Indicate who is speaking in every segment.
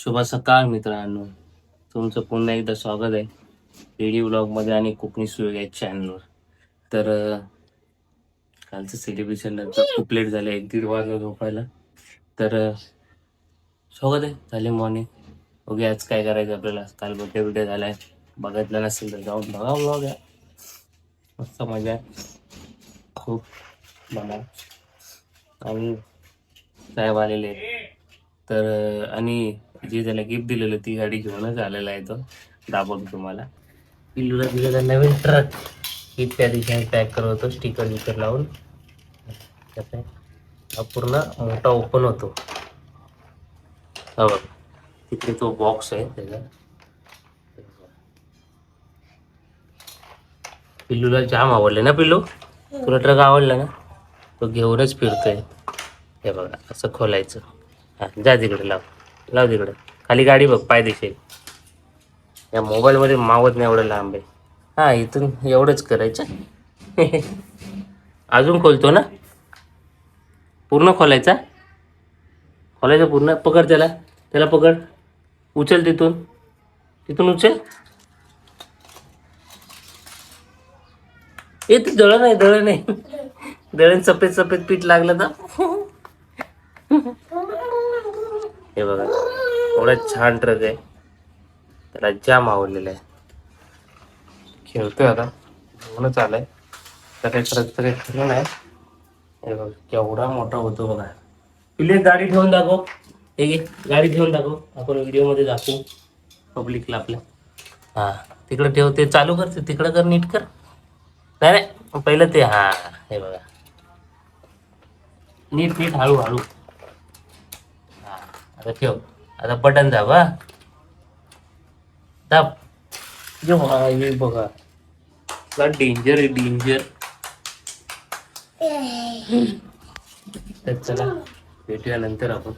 Speaker 1: शुभ सकाळ मित्रांनो. तुमचं पुन्हा एकदा स्वागत आहे. रेडिओ ब्लॉगमध्ये आणि कोकणी सुयोग या चॅनलवर तर कालचं सेलिब्रेशन नंतर खूप लेट झालं एक दीड वाजता झोपायला. तर स्वागत आहे. झाले मॉर्निंग ओके आज काय करायचं आपल्याला. काल बड्डे बिड्डे झालाय. बघितलं नसेल तर जाऊन बघा ब्लॉग आहे मस्त मजा आहे. खूप मला आणि साहेब आलेले आहेत. तर आणि जी त्याला गिफ्ट दिलेलं ती गाडी घेऊनच आलेला आहे तो. दाबून तुम्हाला. पिल्लूला दिलेला नवीन ट्रक ही त्या दिवशी पॅक करत स्टिकर विकर लावून. हा पूर्ण मोठा ओपन होतो. हा बघ. तिकडे तो बॉक्स आहे त्याचा. पिल्लूला जाम आवडले ना पिल्लू? तुला ट्रक आवडला ना? तो घेऊनच फिरतोय. हे बघा असं खोलायचं. हा जा तिकडे लाव. लाव तिकडे. खाली गाडी बघ पाय दिसेल. या मोबाईलमध्ये मावत नाही एवढं लांब आहे. हा इथून एवढंच करायचं. अजून खोलतो ना? पूर्ण खोलायचा? खोलायचा पूर्ण? पकड त्याला. त्याला पकड. उचल तिथून. तिथून उचल. ए ते दळण आहे दळण आहे. दळण सफेद सफेद पीठ लागलं तर. हे बघा. एवढा छान ट्रक आहे. त्याला जाम आवडलेला आहे. खेळतोय आता. घेऊनच आलाय. तर काही ट्रकचं काही खरं नाही. हे बघ केवढा मोठा होतो बघा. पिले गाडी ठेवून दाखव. हे घे गाडी ठेवून दाखव. आपण व्हिडिओमध्ये दाखवू. पब्लिकला आपल्या. हा तिकडे ठेव. ते चालू कर ते तिकडं कर नीट कर. नाही नाही. पहिलं ते हा हे बघा. नीट नीट हळू हळू. हा आता ठेव. आता बटन दाब हा. दाब. जो हा हे बघा. डेंजर आहे डेंजर तर चला भेटूया नंतर आपण.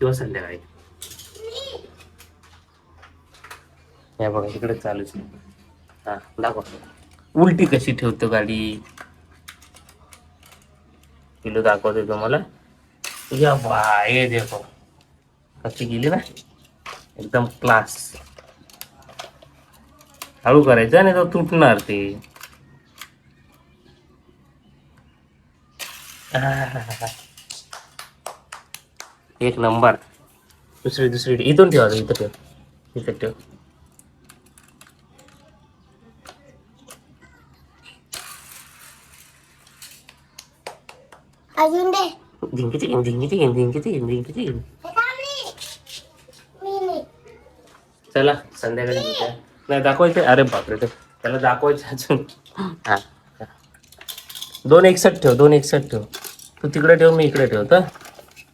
Speaker 1: किंवा संध्याकाळी. हे बघा इकडे चालूच. हा दाखव. उलटी कशी ठेवतो गाडी? किलो दाखवते तुम्हाला. या बाय देखो. कशी गेली ना? एकदम क्लास हळू करायचं नाही तर तुटणार ते. एक नंबर दुसरी दुसरी. इथून ठेवा इथं ठेव. इथं ठेव.
Speaker 2: अजून दे.
Speaker 1: धिंकी धिंकी धिंकी धिंकी
Speaker 2: हे थांबली. मी नाही.
Speaker 1: चला संध्याकाळी भेटूया. नाही दाखवायचे अरे बापरे ते त्याला दाखवायचे अजून. हा. दोन एकसठ ठेव दोन एकसठ ठेव. तू तिकडे ठेव मी इकडे ठेव तर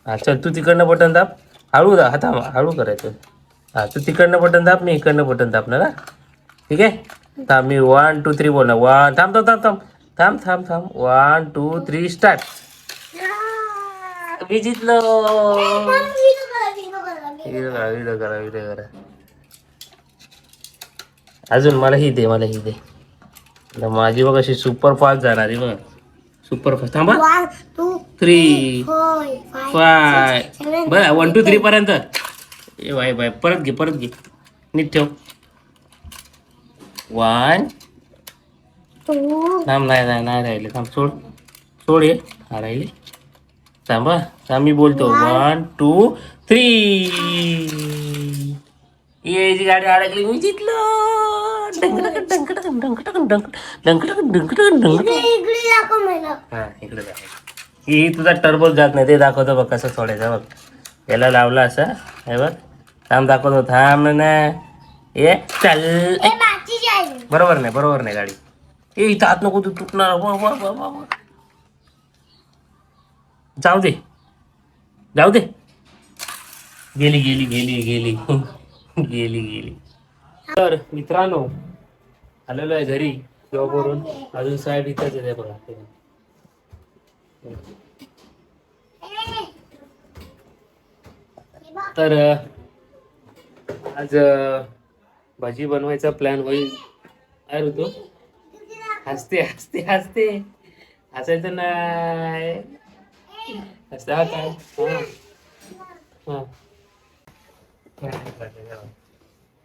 Speaker 1: हा चल तू तिकडनं बटन दाब. हळू दा हाता हळू करायचं. हा तू तिकडनं बटन दाब मी इकडनं बटन दाबणार हा? ठीक आहे? थांब मी वन टू थ्री बोलणार. वन थांब थांब थांब थांब. थांब थांब थांब. वन टू थ्री स्टार्ट मी जितलो
Speaker 2: करा, करा.
Speaker 1: व्हिडिओ करा व्हिडिओ करा व्हिडिओ करा अजून मला ही दे मला ही दे. माझी बघ अशी सुपर फास्ट जाणार आहे बघ. सुपर फास्ट थांबा. थ्री फाय बर वन टू थ्री पर्यंत. ए बाय बाय परत घे परत घे. नीट ठेव. वन थांब नाही नाही नाही राहिले. थांब सोड. सोड ये हा राहिले. थांबा मी बोलतो. वन टू थ्री ये जी गाडी अडकली मी जितलो.
Speaker 2: दाखव.
Speaker 1: हा इकडे दाखव. ही तुझा टर्बो जात नाही ते दाखवतो बघ कसं सोडायचं बघ. याला लावला असं हे बघ. थांब दाखवतो. थांब ना ये चल. बरोबर नाही बरोबर नाही गाडी. ए इथं आत नको तू तुटणार. जाऊ दे. जाऊ दे. गेली गेली गेली गेली. गेली गेली. तर मित्रांनो आलेलो आहे घरी जॉबवरून अजून साहेब इथंच आहे बघा. तर आज भाजी बनवायचा प्लॅन होईल. काय ऋतू? हसते हसते हसते. हसायचं नाही. हसता काय हा. हा.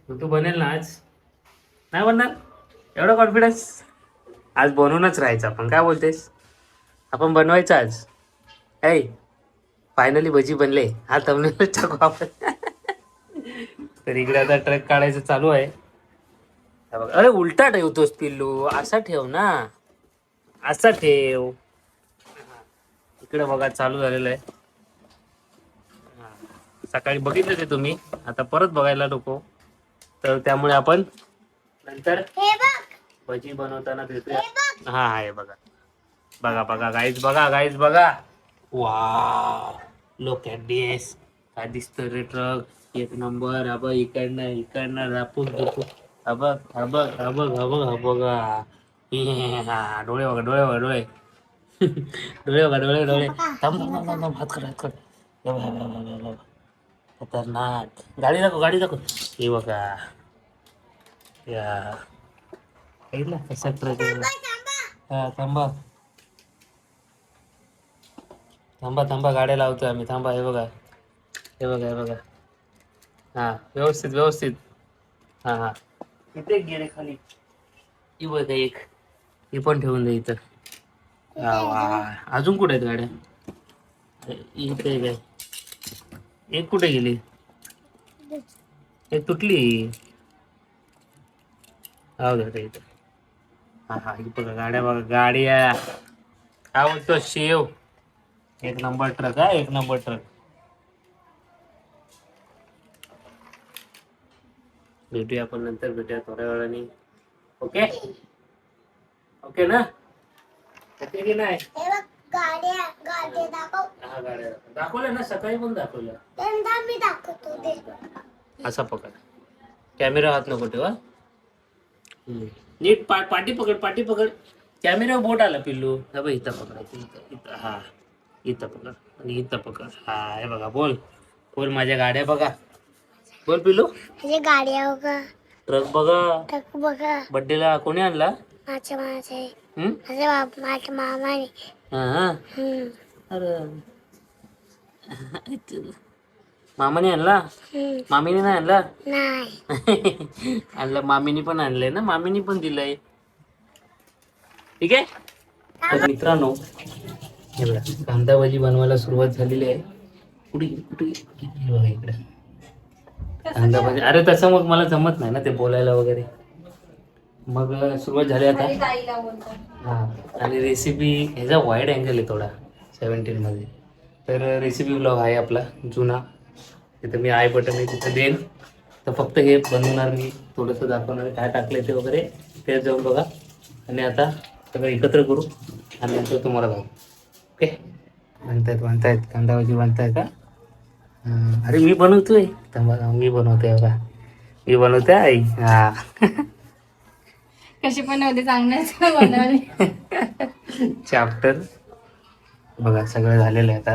Speaker 1: तू तू बनेल ना आज. नाही बनणार? एवढा कॉन्फिडन्स आज बनवूनच राहायचं आपण. काय बोलतेस? आपण बनवायचं आज. ऐ फायनली भजी बनले. हा थंबनेल टाकू आपण. तर इकडे आता ट्रक काढायचं चालू आहे. अरे उलटा ठेवतोस पिल्लू. असा ठेव ना. असा ठेव. इकडे बघा चालू झालेलं आहे. हा. सकाळी बघितलं ते तुम्ही. आता परत बघायला नको. तर त्यामुळे आपण नंतर भजी बनवताना भेटूया.
Speaker 2: हे
Speaker 1: हा हा बघा. बघा बघा गाईज बघा गाईज बघा. वा लोक दिस काय दिसतं रे ट्रक एक नंबर बघ इकडनं इकडनं रापूस दुपूस हा बघ हा बघ हा बघ हा बघ हा बघा. हा, डोळे बघा डोळे बघा डोळे. डोळे बघा डोळे डोळे. थांब थांब थांब थांब. हात कर हात कर. खतरनाक. गाडी दाखव गाडी दाखव. हे बघा. या. बघितलं? कसा हा थांबा. थांबा थांबा गाड्या लावतोय आम्ही. थांबा हे बघा. हे बघा हे बघा. हा व्यवस्थित व्यवस्थित. हा हा. इथे गेले खाली. ही बघा एक. ही पण ठेवून दे इथं. अजून? कुठे आहेत गाड्या? इथे आहे एक कुठे गेली? एक तुटली. हो इथं. हा हा ही बघा गाड्या बघा गाड्या. काय बोलतो शेव. एक नंबर ट्रक हा एक नंबर ट्रक. भेटूया आपण नंतर भेटूया थोड्या वेळाने. ओके? ओके ना? ओके की नाही.
Speaker 2: हे बघ गाड्या गाड्या दाखव.
Speaker 1: हा गाड्या दाखवल्या ना सकाळी पण
Speaker 2: त्यांना मी दाखवतो
Speaker 1: असा पकड. कॅमेरा हात नको ठेवा हम्म. नीट पा पाठी पकड पाठी पकड. कॅमेरा बोट आला पिल्लू. हा बघ इथं पकडायचं इथं इथं हा. इथं पकड आणि इथं पकड. हा हे बघा बोल. बोल माझ्या गाड्या बघा. बोल पिल्लू.
Speaker 2: म्हणजे गाड्या बघा.
Speaker 1: ट्रक बघा.
Speaker 2: ट्रक बघा.
Speaker 1: बड्डेला कोणी आणला?
Speaker 2: माझ्या माझे बाप माझ्या मामाने.
Speaker 1: हा
Speaker 2: हम्म,
Speaker 1: अरे. मामाने आणला?
Speaker 2: हम्म.
Speaker 1: मामीने नाही आणला?
Speaker 2: नाही.
Speaker 1: आणलं मामीनी पण आणलंय ना? मामीनी पण दिलंय. ठीक आहे? तर मित्रांनो हे बघा कांदा भाजी बनवायला सुरुवात झालेली आहे. कुठे कुठे? हे बघा इकडे. कांदा भाजी. अरे तसं मग मला जमत नाही ना ते बोलायला वगैरे. मग सुरुवात झाली आता? हा. आणि रेसिपी ह्याचा वाईड अँगल आहे थोडा सेवन्टीन मध्ये. तर रेसिपी ब्लॉग आहे आपला जुना. तिथं मी आय बटन आहे तिथं देईन. तर फक्त हे बनवणार मी थोडंसं दाखवणार काय टाकलं ते वगैरे ते जाऊन बघा. आणि आता सगळं एकत्र करू आणि नंतर तुम्हाला बघू. ओके? म्हणतायत म्हणतायत कांदा भाजी बनताय का हां, अरे मी बनवतोय. थांबा थांबा, मी बनवतोय बघा. मी बनवतोय आई. हा.
Speaker 3: कशी पण होते बनवली
Speaker 1: चॅप्टर बघा सगळं झालेलं आहे आता.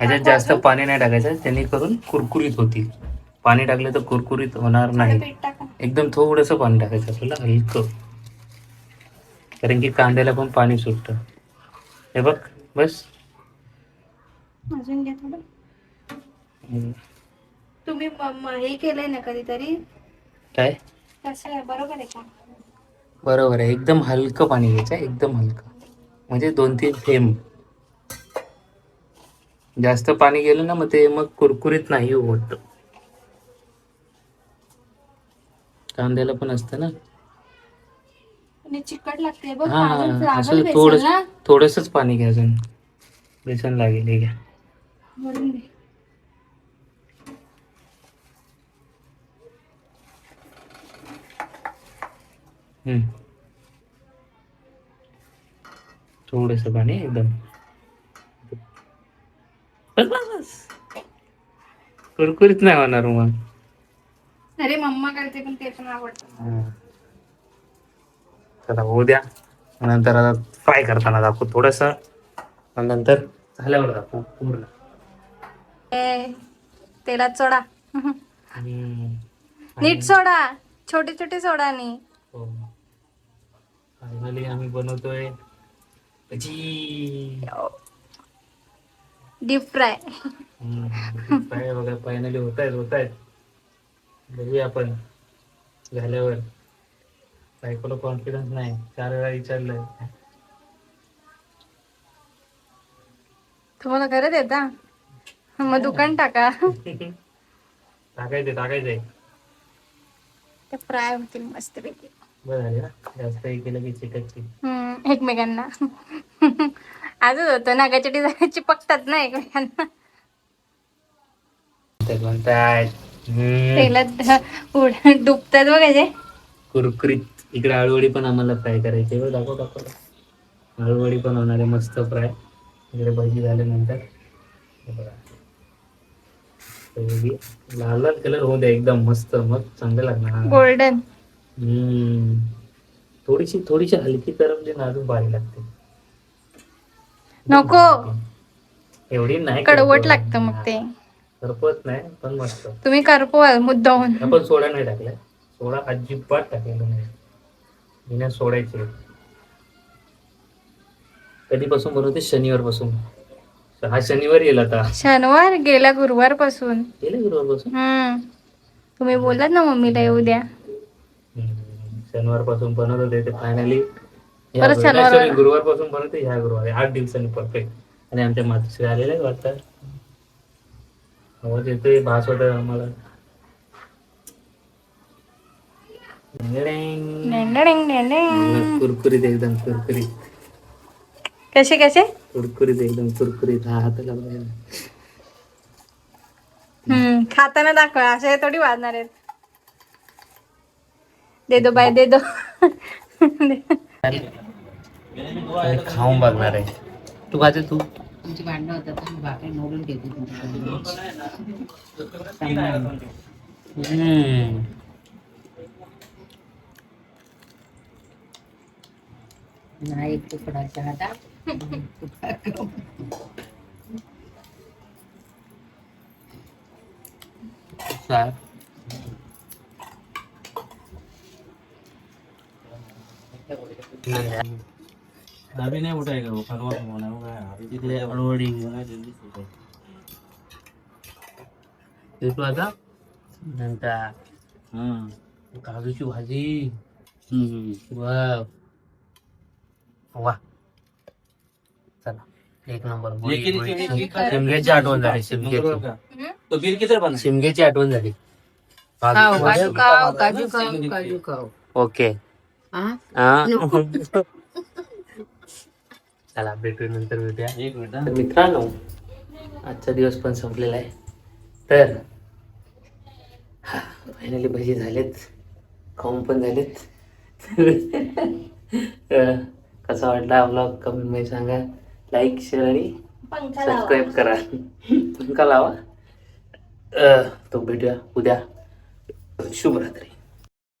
Speaker 1: ह्याच्यात जास्त पाणी नाही टाकायचं. त्यांनी करून कुरकुरीत होतील पाणी टाकलं तर कुरकुरीत होणार नाही. एकदम थोडंसं पाणी टाकायचं आपल्याला हलकं. कारण की कांद्याला पण पाणी सुटतं. हे बघ बस.
Speaker 3: अजून घ्या थोडं. तुम्ही हे केलंय ना कधीतरी?
Speaker 1: काय?
Speaker 3: कसं आहे? बरोबर आहे का?
Speaker 1: बरोबर आहे. एकदम हलकं पाणी घ्यायचं एकदम हलकं. म्हणजे दोन तीन थेंब. जास्त पाणी गेलं ना मग ते मग कुरकुरीत नाही होत. कांद्याला पण असतं ना.
Speaker 3: चिकट लागते बघ.
Speaker 1: हा
Speaker 3: अजून
Speaker 1: असं थोडस थोडंसंच पाणी घ्या अजून. बेसन लागेल हे घ्या.
Speaker 3: भरून दे
Speaker 1: थोडंसं पाणी एकदम. बस बस बस. कुरकुरीत नाही होणार मग.
Speaker 3: अरे मम्मा करते पण ते पण आवडतं.
Speaker 1: चला होऊ द्या. नंतर आता फ्राय करताना दाखवू थोडस. नंतर झाल्यावर दाखवू पूर्ण.
Speaker 3: तेलात सोडा. नीट सोडा. छोटे छोटे सोडा नी
Speaker 1: फायनली आम्ही बनवतोय. भजी.
Speaker 3: डीप फ्राय
Speaker 1: हम्म, फ्राय बघा फायनली होत आहेत होत आहेत बघूया आपण झाल्यावर. बायकोला कॉन्फिडन्स नाही. चार वेळा विचारलं
Speaker 3: तुम्हाला करत येता मग दुकान टाका.
Speaker 1: टाकायचे टाकायचे.
Speaker 3: ते फ्राय होतील मस्तपैकी.
Speaker 1: बरं ना. जास्त हे केलं की चिकटची
Speaker 3: हम्म, एकमेकांना. आजच होतं नागाचटी झाल्या चिपकतात ना एकमेकांना.
Speaker 1: हम्म,
Speaker 3: तेलात उड- डुबतात बघायचे
Speaker 1: कुरकुरीत. इकडे आळूवडी पण आम्हाला फ्राय करायची बरं दाखव दाखव. आळूवडी पण होणार आहे मस्त फ्राय. इकडे भजी झाल्यानंतर. हे बघा. लाल लाल कलर होऊ द्या एकदम मस्त मग चांगलं लागणार.
Speaker 3: गोल्डन
Speaker 1: हम्म. थोडीशी थोडीशी हलकी तरफली ना अजून भारी लागते.
Speaker 3: नको.
Speaker 1: एवढी नाही
Speaker 3: कडवट. लागतं मग ते.
Speaker 1: करपत नाही पण मस्त.
Speaker 3: तुम्ही करपवाल मुद्दाहून
Speaker 1: आपण सोडा नाही टाकलाय. सोडा अजिबात टाकलेला नाही. बिना सोडायचे. कधीपासून बनवते? शनिवारपासून हा शनिवार येईल आता.
Speaker 3: शनिवार गेला गुरुवारपासून
Speaker 1: गेले
Speaker 3: गुरुवारपासून तुम्ही बोललात ना मम्मीला येऊ द्या.
Speaker 1: शनिवारपासून बनवत होते ते फायनली
Speaker 3: परत शनिवार-
Speaker 1: गुरुवारपासून बनवते ह्या गुरुवारी. आठ दिवसांनी परफेक्ट आणि आमच्या मातोश्री आलेले आहेत वाटतं. आवाज येतोय भास होत आम्हाला. कुरकुरीत एकदम कुरकुरीत.
Speaker 3: कसे कसे?
Speaker 1: कुरकुरीत एकदम कुरकुरीत. हा हाताला.
Speaker 3: हम्म खाताना दाखवा. असे थोडी वाजणार आहेत. दे दो बाय दे दो
Speaker 1: खाऊन बघणार आहे तू खाते तू
Speaker 4: तुमची भांडणं होतात तर मी भाकरी मोडून ठेवते
Speaker 1: हम्म.
Speaker 4: नाही एक तुकडा चहा टाक
Speaker 1: सार.
Speaker 5: अभी नहीं उठाएगा वो
Speaker 1: आता नंतर
Speaker 5: हम्म
Speaker 1: काजूची भाजी वा वा चला एक नंबर शिमग्याची आठवण झाली शिमग्याची
Speaker 5: तो बिल. किधर बना
Speaker 1: शिमग्याची आठवण झाली
Speaker 4: काजू खाओ काजू खाओ काजू खाओ
Speaker 1: ओके. चला भेटू नंतर भेटूया.
Speaker 5: एक मिनिट
Speaker 1: तर मित्रांनो आजचा दिवस पण संपलेला आहे. तर फायनली भजी झालेत. खाऊन पण झालेत. कसा वाटला ब्लॉग कमेंटमध्ये सांगा. लाईक शेअर आणि सबस्क्राईब करा. पंखा लावा. तो भेटूया उद्या. शुभरात्री.